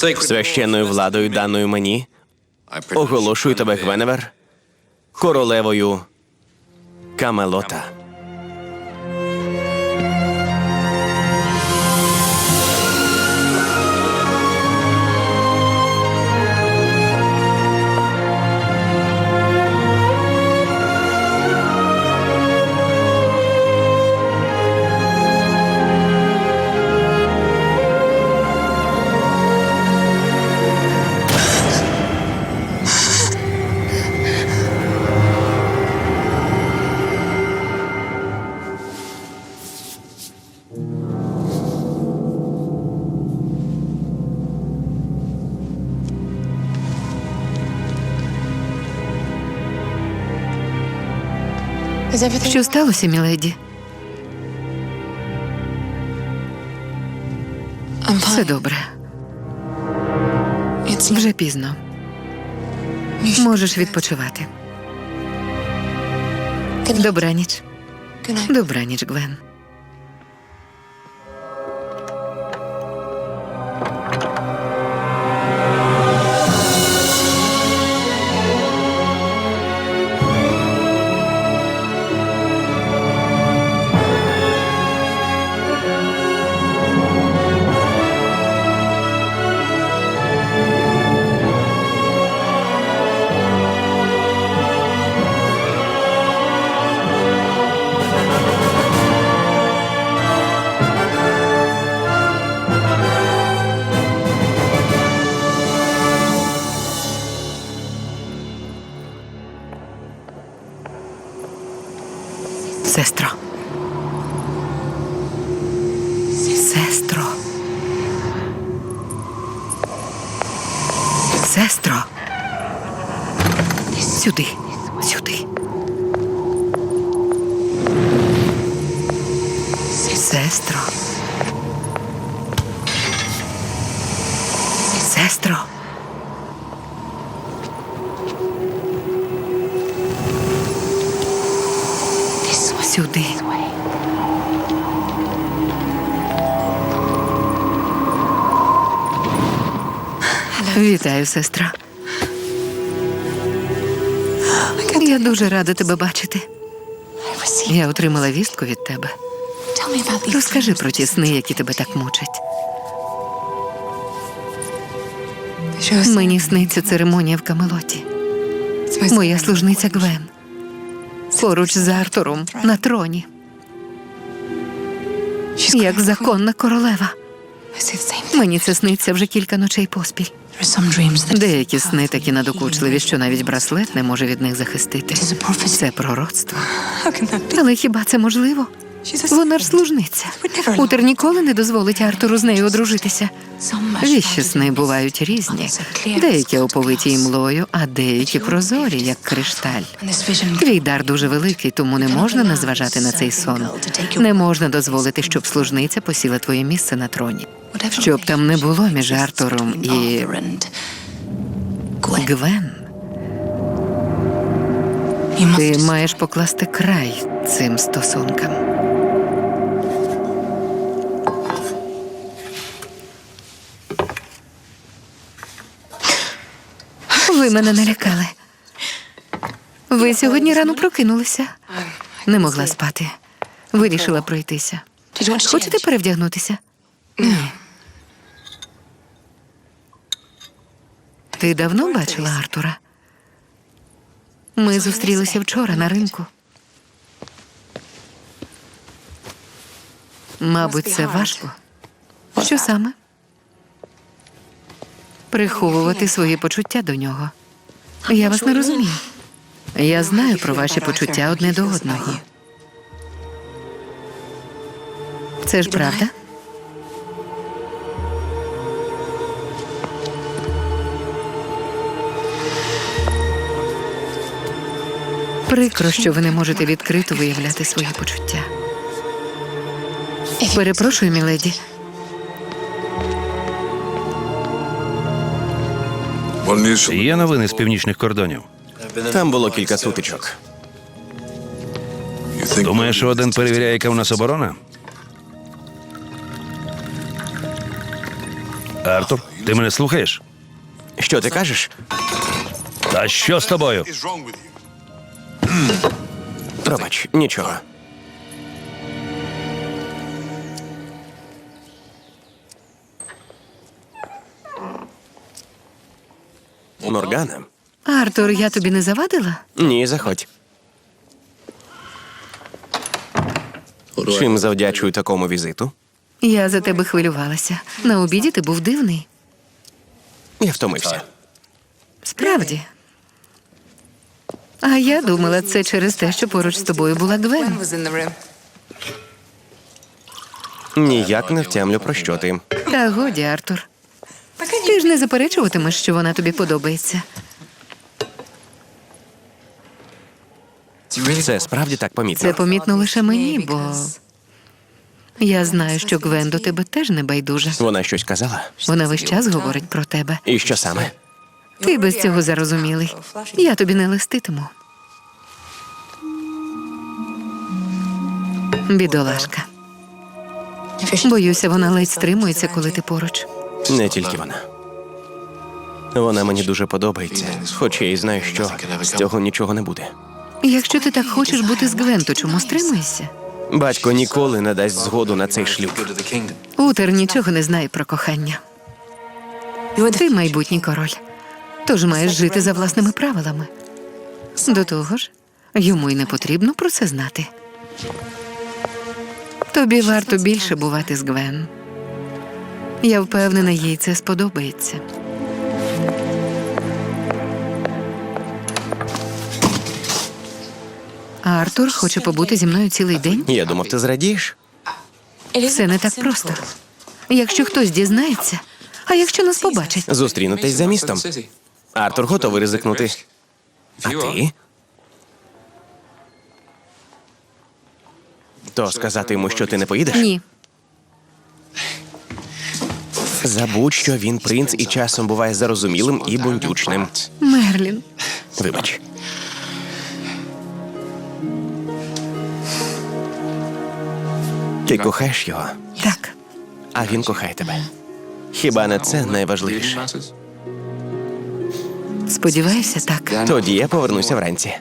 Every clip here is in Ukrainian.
Священною владою, даною мені, оголошую тебе, Гвеневер, королевою Камелота. Що сталося, міледі? Все добре. Вже пізно. Можеш відпочивати. Добраніч. Добраніч, Гвен. Сестро. Сюди. Сюди. Сестро. Сестро. Сюди. Вітаю, сестра. Я дуже рада тебе бачити. Я отримала вістку від тебе. Розкажи про ті сни, які тебе так мучать. Мені сниться церемонія в Камелоті. Моя служниця Гвен. Поруч з Артуром на троні, як законна королева. Мені це сниться вже кілька ночей поспіль. Деякі сни такі надокучливі, що навіть браслет не може від них захистити. Це пророцтво. Але хіба це можливо? Вона ж служниця. Утер ніколи не дозволить Артуру з нею одружитися. Віщі сни бувають різні. Деякі оповиті імлою, а деякі прозорі, як кришталь. Твій дар дуже великий, тому не можна не зважати на цей сон. Не можна дозволити, щоб служниця посіла твоє місце на троні. Щоб там не було між Артуром і Гвен. Ти маєш покласти край цим стосункам. Мене налякали. Ви сьогодні рано прокинулися. Не могла спати. Вирішила пройтися. Хочете перевдягнутися? Ні. Ти давно бачила Артура? Ми зустрілися вчора на ринку. Мабуть, це важко. Що саме? приховувати свої почуття до нього. Я вас не розумію. Я знаю про ваші почуття одне до одного. Це ж правда? Прикро, що ви не можете відкрито виявляти свої почуття. Перепрошую, міледі. Є новини з північних кордонів. Там було кілька сутичок. Думаєш, що один перевіряє, яка в нас оборона? Артур, ти мене слухаєш? Що ти кажеш? Та що з тобою? Пробач, нічого. Моргана? Артур, я тобі не завадила? Ні, заходь. Чим завдячую такому візиту? Я за тебе хвилювалася. На обіді ти був дивний. Я втомився. Справді. А я думала, це через те, що поруч з тобою була Гвен. Ніяк не втямлю про що ти. Та годі, Артур. Ти ж не заперечуватимеш, що вона тобі подобається. Це справді так Це помітно. помітно лише мені, бо я знаю, що Гвен до тебе теж не байдужа. Вона щось казала? Вона весь час говорить про тебе. І що саме? Ти без цього зарозумілий. Я тобі не листитиму. Бідолашка. Боюся, вона ледь стримується, коли ти поруч. Не тільки вона. Вона мені дуже подобається, хоч я і знаю, що з цього нічого не буде. Якщо ти так хочеш бути з Гвен, то чому стримуєшся? Батько ніколи не дасть згоду на цей шлюб. Утер нічого не знає про кохання. Ти майбутній король, тож маєш жити за власними правилами. До того ж, йому й не потрібно про це знати. Тобі варто більше бувати з Гвен. Я впевнена, їй це сподобається. Артур хоче побути зі мною цілий день. Я думав, ти зрадієш? Все не так просто. Якщо хтось дізнається, а якщо нас побачать, Зустрінутись за містом. Артур готовий ризикнути. А ти? То сказати йому, що ти не поїдеш? ні. Забудь, що він принц і часом буває зарозумілим і бундючним. Мерлін. Вибач. Ти кохаєш його, Так, а він кохає тебе. Хіба не це найважливіше? сподіваюся, так. Тоді я повернуся вранці.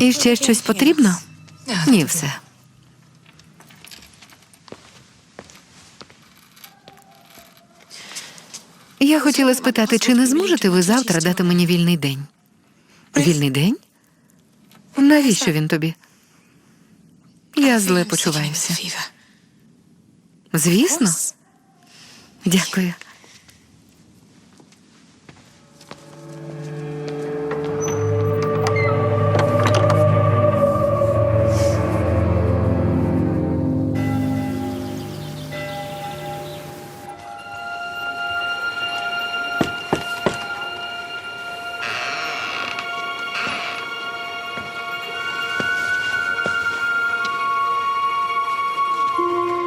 І ще щось потрібно? Ні, все. Я хотіла спитати, чи не зможете ви завтра дати мені вільний день? Вільний день? Навіщо він тобі? Я зле почуваюся. Звісно. Дякую.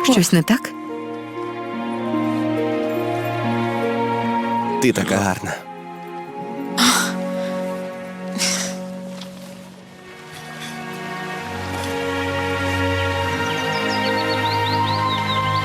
Щось не так? Ти така гарна.